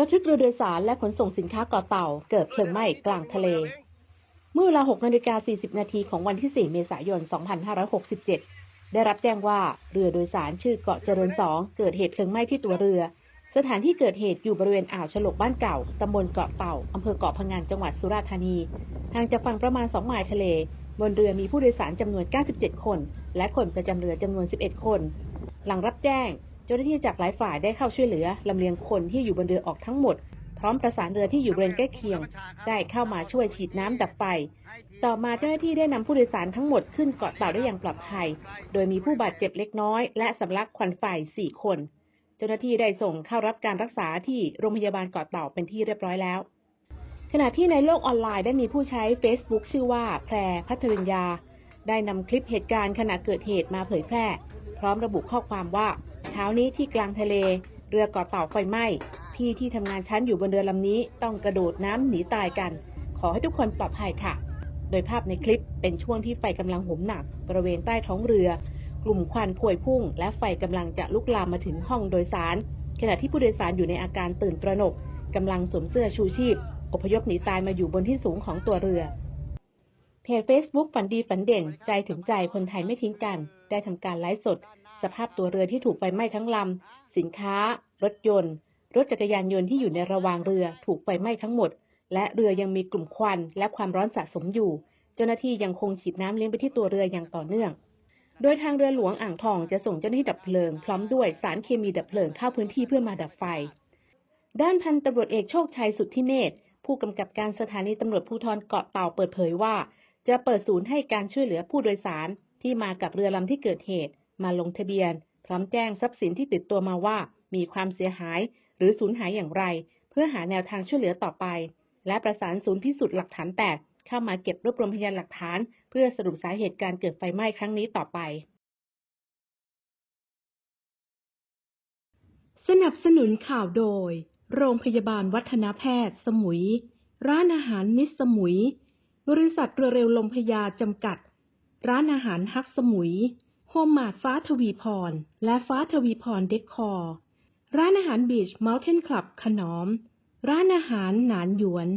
ระทึกเรือโดยสารและขนส่งสินค้าเกาะเต่า เกิดเพลิงไหม้กลางทะเล เมื่อเวลา6นาฬิกา40 นาทีของวันที่ 4 เมษายน 2567 ได้รับแจ้งว่าเรือโดยสารชื่อเกาะเจริญสองเกิดเหตุเพลิงไหม้ที่ตัวเรือ สถานที่เกิดเหตุอยู่บริเวณอ่าวฉลกบ้านเก่า ตำบลเกาะเต่า อำเภอเกาะพะงันจังหวัดสุราษฎร์ธานีห่างจากฝั่งประมาณ 2 ไมล์ทะเล บนเรือมีผู้โดยสารจำนวน 97 คน และคนประจำเรือจำนวน 11 คน หลังรับแจ้ง จ้าหน้าที่จากหลายฝ่ายได้เข้าช่วยเหลือลำเลียงคนที่อยู่บนเรือออกทั้งหมด พร้อมประสานเรือที่อยู่บริเวณใกล้เคียง ได้เข้ามาช่วยฉีดน้ำดับไฟ ต่อมาเจ้าหน้าที่ได้นำผู้โดยสารทั้งหมดขึ้นเกาะเต่าได้อย่างปลอดภัย โดยมีผู้บาดเจ็บเล็กน้อย และสำลักควันไฟ 4 คน เจ้าหน้าที่ได้ส่งเข้ารับการรักษาที่โรงพยาบาลเกาะเต่าเป็นที่เรียบร้อยแล้ว ขณะที่ในโลกออนไลน์ได้มีผู้ใช้ Facebook ชื่อว่าแพรพัทริญญา ได้นำคลิปเหตุการณ์ขณะเกิดเหตุมาเผยแพร่ พร้อมระบุข้อความว่า เช้านี้ที่กลางทะเล เรือกาะเต่าไฟไหม้พี่ที่ทำงานชั้นอยู่บนเรือลำนี้ต้องกระโดดน้ำหนีตายกัน ขอให้ทุกคนปลอดภัยค่ะ โดยภาพในคลิปเป็นช่วงที่ไฟกำลังโหมหนัก บริเวณใต้ท้องเรือ กลุ่มควันพวยพุ่ง และไฟกำลังจะลุกลามมาถึงห้องโดยสาร ขณะที่ผู้โดยสารอยู่ในอาการตื่นตระหนกกำลังสวมเสื้อชูชีพอพยพหนีตายมาอยู่บนที่สูงของตัวเรือ เพจ Facebook ฝันดีฝันเด่น ใจถึงใจคนไทยไม่ทิ้งกัน ได้ทำการไลฟ์สด สภาพตัวเรือที่ถูกไฟไหม้ทั้งลำ สินค้า รถยนต์ รถจักรยานยนต์ที่อยู่ในระวางเรือถูกไฟไหม้ทั้งหมด และเรือยังมีกลุ่มควันและความร้อนสะสมอยู่ เจ้าหน้าที่ยังคงฉีดน้ำเลี้ยงไปที่ตัวเรืออย่างต่อเนื่อง โดยทางเรือหลวงอ่างทองจะส่งเจ้าหน้าที่ดับเพลิง พร้อมด้วยสารเคมีดับเพลิงเข้าพื้นที่เพื่อมาดับไฟ ด้านพันตำรวจเอกโชคชัยสุทธิเมธผู้กำกับการสถานีตำรวจภูธรเกาะเต่าเปิดเผยว่า จะเปิดศูนย์ให้การช่วยเหลือผู้โดยสารที่มากับเรือลำที่เกิดเหตุ มาลงทะเบียน พร้อมแจ้งทรัพย์สินที่ติดตัวมาว่า มีความเสียหาย หรือสูญหายอย่างไร เพื่อหาแนวทางช่วยเหลือต่อไป และประสานศูนย์พิสูจน์หลักฐานแปดเข้ามาเก็บรวบรวมพยานหลักฐาน เพื่อสรุปสาเหตุการเกิดไฟไหม้ครั้งนี้ต่อไป สนับสนุนข่าวโดย โรงพยาบาลวัฒนแพทย์ สมุย ร้านอาหารนิสสมุย บริษัทเรือเร็วลมพยาจำกัด ร้านอาหารฮักสมุย โฮมมาดฟ้าทวีพร และฟ้าทวีพรเด็กคอร์ ร้านอาหารบีชเมลเทนคลับขนอม ร้านอาหารหนานหยวน